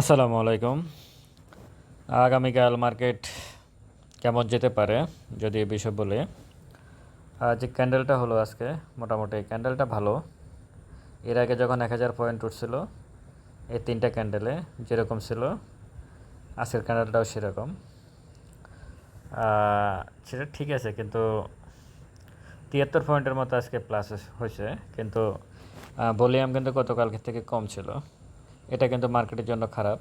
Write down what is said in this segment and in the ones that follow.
আসসালামু আলাইকুম। আগামীকাল মার্কেট কেমন যেতে পারে, যদি এ বিষয়ে বলি। যে ক্যান্ডেলটা হলো আজকে, মোটামুটি ক্যান্ডেলটা ভালো। এর আগে যখন এক হাজার পয়েন্ট উঠছিল, এই তিনটা ক্যান্ডেলে যেরকম ছিল, আজকের ক্যান্ডেলটাও সেরকম। সেটা ঠিক আছে, কিন্তু তিয়াত্তর পয়েন্টের মতো আজকে প্লাস হয়েছে, কিন্তু ভলিউম কিন্তু গতকালকে থেকে কম ছিল। এটা কিন্তু মার্কেটের জন্য খারাপ।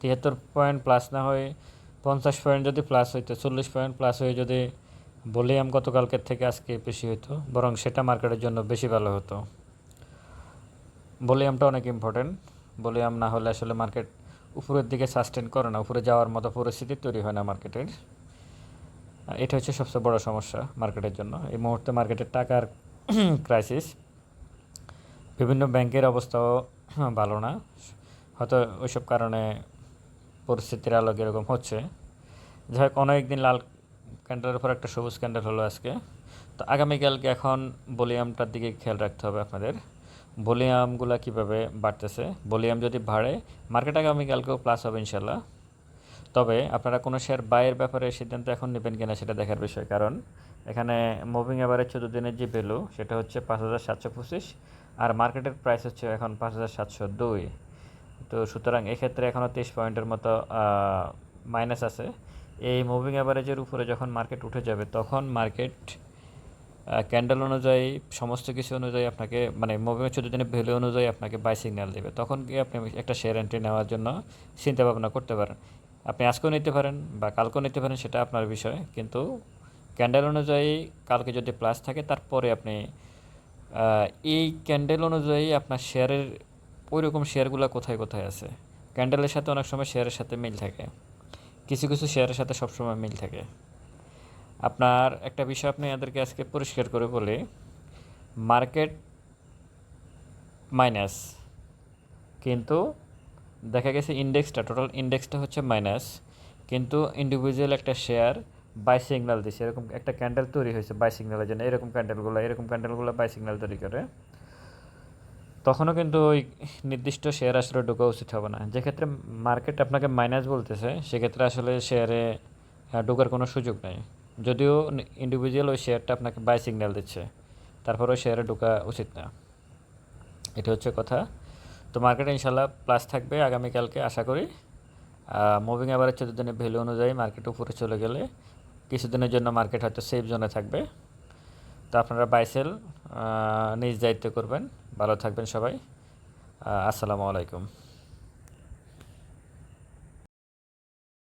তিয়াত্তর পয়েন্ট প্লাস না হয়ে পঞ্চাশ পয়েন্ট যদি প্লাস হইতো, চল্লিশ পয়েন্ট প্লাস হয়ে যদি ভলিউম গতকালকের থেকে আজকে বেশি হতো বরং সেটা মার্কেটের জন্য বেশি ভালো হতো। ভলিউমটা অনেক ইম্পর্টেন্ট ভলিউম না হলে আসলে মার্কেট উপরের দিকে সাস্টেন করে না, উপরে যাওয়ার মতো পরিস্থিতি তৈরি হয় না মার্কেটের। এটা হচ্ছে সবচেয়ে বড় সমস্যা মার্কেটের জন্য। এই মুহূর্তে মার্কেটের টাকার ক্রাইসিস বিভিন্ন ব্যাংকের অবস্থাও ভালো না। হয়তো ওইসব কারণে পরিস্থিতির আলোক এরকম হচ্ছে। যাই হোক, অনেক দিন লাল ক্যান্ডেলের পর একটা সবুজ ক্যান্ডেল হলো আজকে। তো আগামীকালকে এখন ভলিউমটার দিকে খেয়াল রাখতে হবে আপনাদের। ভলিউমগুলো কীভাবে বাড়তেছে? ভলিউম যদি বাড়ে, মার্কেট আগামীকালকেও প্লাস হবে ইনশাল্লাহ তবে আপনারা কোনো শেয়ার বাইয়ের ব্যাপারে সিদ্ধান্ত এখন নেবেন কিনা সেটা দেখার বিষয়। কারণ এখানে মুভিং এভারেজ চোদ্দ দিনের যে ভ্যালু সেটা হচ্ছে পাঁচ হাজার সাতশো পঁচিশ। আর মার্কেটের প্রাইস হচ্ছে এখন পাঁচ হাজার সাতশো দুই। তো সুতরাং এক্ষেত্রে এখনও তেইশ পয়েন্টের মতো মাইনাস আছে। এই মুভিং অ্যাভারেজের উপরে যখন মার্কেট উঠে যাবে, তখন মার্কেট ক্যান্ডেল অনুযায়ী, সমস্ত কিছু অনুযায়ী আপনাকে মানে মুভিং চোদ্দ দিনের ভ্যালু অনুযায়ী আপনাকে বাই সিগন্যাল দেবে। তখন গিয়ে আপনি একটা শেয়ার এন্ট্রি নেওয়ার জন্য চিন্তা ভাবনা করতে পারেন। আপনি আজকেও নিতে পারেন বা কালকেও নিতে পারেন, সেটা আপনার বিষয়। কিন্তু ক্যান্ডেল অনুযায়ী কালকে যদি প্লাস থাকে, তারপরে আপনি এই ক্যান্ডেল অনুযায়ী আপনার শেয়ারের ওই রকম শেয়ারগুলো কোথায় কোথায় আছে? ক্যান্ডেলের সাথে অনেক সময় শেয়ারের সাথে মিল থাকে। কিছু কিছু শেয়ারের সাথে সবসময় মিল থাকে। আপনার একটা বিষয় আপনি এদেরকে আজকে পরিষ্কার করে বলি। মার্কেট মাইনাস কিন্তু দেখা গেছে ইন্ডেক্সটা টোটাল ইন্ডেক্সটা হচ্ছে মাইনাস কিন্তু ইন্ডিভিজুয়াল একটা শেয়ার বাই সিগন্যাল দিছে, এরকম একটা ক্যান্ডেল তৈরি হয়েছে বাই সিগন্যালের জন্য, এরকম ক্যান্ডেলগুলো এরকম ক্যান্ডেলগুলো বাই সিগন্যাল তৈরি করে। তখনও কিন্তু ওই নির্দিষ্ট শেয়ার আসলে ঢোকা উচিত হবে না। যেক্ষেত্রে মার্কেট আপনাকে মাইনাস বলতেছে, সেক্ষেত্রে আসলে শেয়ারে ঢোকার কোনো সুযোগ নেই। যদিও ইন্ডিভিজুয়াল ওই শেয়ারটা আপনাকে বাই সিগন্যাল দিচ্ছে তারপর ওই শেয়ারে ঢোকা উচিত না। এটা হচ্ছে কথা। তো মার্কেটে ইনশাল্লাহ প্লাস থাকবে আগামীকালকে আশা করি। মুভিং অ্যাভারেজ চোদ্দ দিনের ভ্যালু অনুযায়ী মার্কেট উপরে চলে গেলে কিছুদিনের জন্য মার্কেট হয়তো সেফ জোনে থাকবে। তো আপনারা বাইসেল নিজ দায়িত্ব করবেন। ভালো থাকবেন সবাই। আসসালামু আলাইকুম।